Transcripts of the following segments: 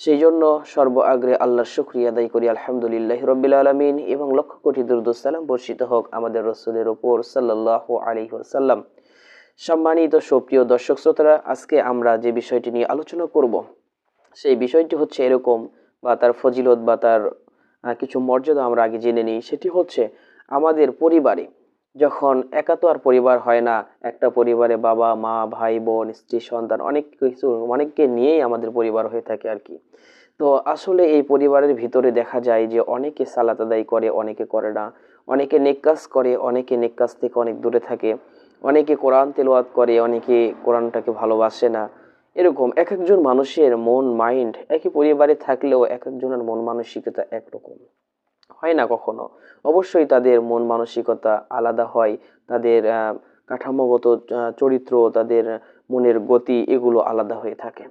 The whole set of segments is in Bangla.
সেই জন্য সর্ব আগ্রে আল্লাহর শুক্রিয়া আদায় করি, আলহামদুলিল্লাহ রবিল আলমিন। এবং লক্ষ কোটি দুরুদুসালাম বর্ষিত হোক আমাদের রসুলের ওপর সাল্লাহ আলী সাল্লাম সম্মানিত সুপ্রিয় দর্শক শ্রোতারা, আজকে আমরা যে বিষয়টি নিয়ে আলোচনা করব, সেই বিষয়টি হচ্ছে এরকম বা তার ফজিলত বা তার কিছু মর্যাদা আমরা আগে জেনে নিই। সেটি হচ্ছে আমাদের পরিবারে যখন একা তো আর পরিবার হয় না, একটা পরিবারে বাবা, মা, ভাই, বোন, স্ত্রী, সন্তান অনেক কিছু, অনেককে নিয়েই আমাদের পরিবার হয়ে থাকে আর কি। তো আসলে এই পরিবারের ভিতরে দেখা যায় যে অনেকে সালাত আদায় করে, অনেকে করে না। অনেকে নেকাজ করে, অনেকে নেকাজ থেকে অনেক দূরে থাকে। অনেকে কোরআন তেলাওয়াত করে, অনেকে কোরআনটাকে ভালোবাসে না। এরকম এক একজন মানুষের মন, মাইন্ড একই পরিবারে থাকলেও এক একজনের মন মানসিকতা একরকম। হয় না কখনো। অবশ্যই তাদের মন মানসিকতা আলাদা হয়, তাদের কাঠামোগত চরিত্র, তাদের মনের গতি এগুলো আলাদা হয়ে থাকে।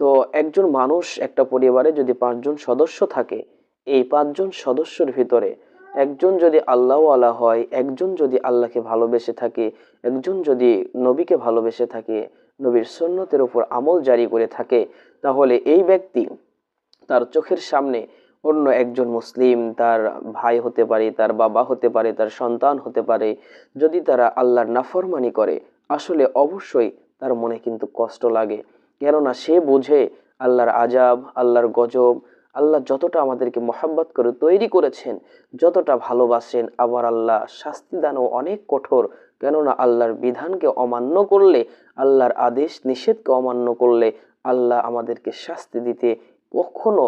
তো একজন মানুষ একটা পরিবারে যদি পাঁচজন সদস্য থাকে, এই পাঁচজন সদস্যর ভিতরে একজন যদি আল্লাহওয়ালা হয়, একজন যদি আল্লাহকে ভালোবেসে থাকে, একজন যদি নবীকে ভালোবেসে থাকে, নবীর সন্ন্যতের উপর আমল জারি করে থাকে, তাহলে এই ব্যক্তি তার চোখের সামনে অন্য একজন মুসলিম, তার ভাই হতে পারে, তার বাবা হতে পারে, তার সন্তান হতে পারে, যদি তারা আল্লাহর নাফরমানি করে, আসলে অবশ্যই তার মনে কিন্তু কষ্ট লাগে। কেননা সে বোঝে আল্লাহর আজাব আল্লাহর গজব, আল্লাহ যতটা আমাদেরকে মহাব্বত করে তৈরি করেছেন, যতটা ভালোবাসেন, আবার আল্লাহ শাস্তি দানও অনেক কঠোর। কেননা আল্লাহর বিধানকে অমান্য করলে, আল্লাহর আদেশ নিষেধকে অমান্য করলে, আল্লাহ আমাদেরকে শাস্তি দিতে কখনো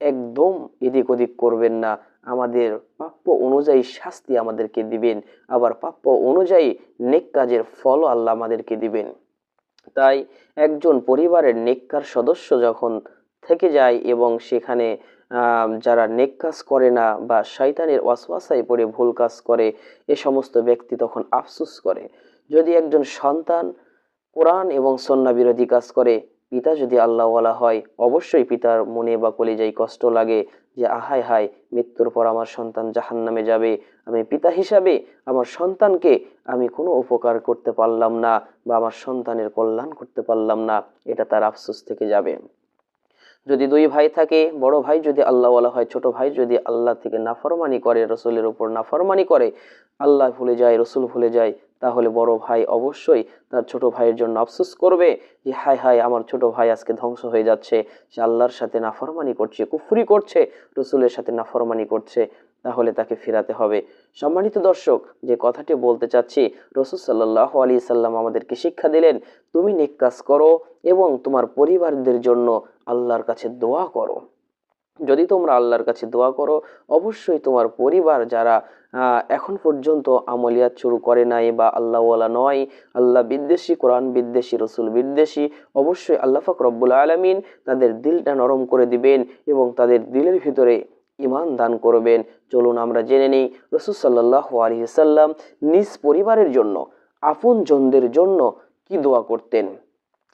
একদম এদিক ওদিক করবেন না। আমাদের প্রাপ্য অনুযায়ী শাস্তি আমাদেরকে দিবেন। আবার প্রাপ্য অনুযায়ী নেক কাজের ফলও আল্লাহ আমাদেরকে দিবেন। তাই একজন পরিবারের নেককার সদস্য যখন থেকে যায় এবং সেখানে যারা নেক কাজ করে না বা শয়তানের ওয়াসওয়াসায় পড়ে ভুল কাজ করে, এ সমস্ত ব্যক্তি তখন আফসুস করে। যদি একজন সন্তান কোরআন এবং সন্না বিরোধী কাজ করে পিতা যদি আল্লাহওয়ালা হয়, অবশ্যই পিতার মনে বা কলেজাই কষ্ট লাগে যে, আহায় হায়, মৃত্যুর পর আমার সন্তান জাহান নামে যাবে। আমি পিতা হিসাবে আমার সন্তানকে আমি কোনো উপকার করতে পারলাম না বা আমার সন্তানের কল্যাণ করতে পারলাম না। এটা তার আফসোস থেকে যাবে। যদি দুই ভাই থাকে, বড় ভাই যদি আল্লাহ আল্লাহওয়ালা হয়, ছোট ভাই যদি আল্লাহ থেকে নাফরমানি করে, রসুলের উপর নাফরমানি করে, আল্লাহ ভুলে যায়, রসুল ভুলে যায়, তাহলে বড় ভাই অবশ্যই তার ছোট ভাইয়ের জন্য আফসোস করবে যে, হায় হায়, আমার ছোট ভাই আজকে ধ্বংস হয়ে যাচ্ছে, সে আল্লাহর সাথে নাফরমানি করছে, কুফরি করছে, রসুলের সাথে নাফরমানি করছে, তাহলে তাকে ফেরাতে হবে। সম্মানিত দর্শক, যে কথাটি বলতে চাচ্ছি, রসুল সাল্লাহ আলী সাল্লাম আমাদেরকে শিক্ষা দিলেন, তুমি নেক কাজ করো এবং তোমার পরিবারদের জন্য আল্লাহর কাছে দোয়া করো। যদি তোমরা আল্লাহর কাছে দোয়া করো, অবশ্যই তোমার পরিবার যারা এখন পর্যন্ত আমলিয়াত শুরু করে নাই বা আল্লাহওয়ালা নয়, আল্লাহ বিদ্বেষী, কোরআন বিদ্বেষী, রসুল বিদ্বেষী, অবশ্যই আল্লাহ ফাক রব্বুল আলমিন তাদের দিলটা নরম করে দিবেন এবং তাদের দিলের ভিতরে ইমান দান করবেন। চলুন আমরা জেনে নিই, রসুল সাল্লাহ আলহিসাল্লাম নিজ পরিবারের জন্য আপন জনদের জন্য কি দোয়া করতেন?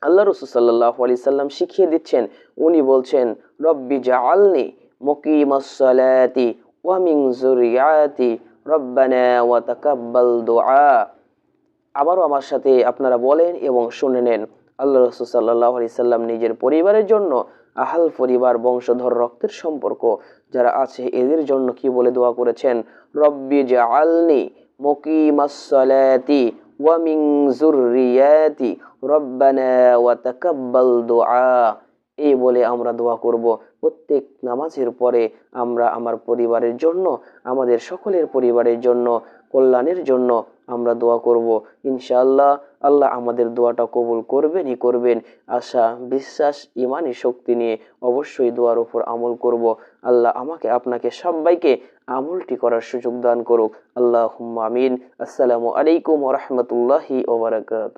আল্লাহ রসুল সাল্লাহ আলি সাল্লাম শিখিয়ে দিচ্ছেন। উনি বলছেন, রব্বি জাআলনি মুকিমাসসালাতি ওয়া মিন যুররিয়াতি রব্বানা ওয়া তাকাব্বাল দুআ। আবারও আমার সাথে আপনারা বলেন এবং শুনে নেন, আল্লাহ রসুল সাল্লাহ আলি সাল্লাম নিজের পরিবারের জন্য আহাল পরিবার, বংশধর, রক্তের সম্পর্ক যারা আছে, এদের জন্য কি বলে দোয়া করেছেন? রব্বি জাআলনি মুকিমাসসালাতি ওয়া মিন যুররিয়াতি রব্বানা ওয়া তাকাব্বাল দুআ এই বলে আমরা দোয়া করব। প্রত্যেক নামাজের পরে আমরা আমার পরিবারের জন্য, আমাদের সকলের পরিবারের জন্য, কল্যাণের জন্য আমরা দোয়া করব। ইনশাআল্লাহ আল্লাহ আমাদের দোয়াটা কবুল করবেনই করবেন। আশা, বিশ্বাস ইমানি শক্তি নিয়ে অবশ্যই দোয়ার উপর আমল করব। আল্লাহ আমাকে, আপনাকে সবাইকে আমলটি করার সুযোগ দান করুক। আল্লাহ আমিন। আসসালামু আলাইকুম রহমতুল্লাহি ওবরাকাত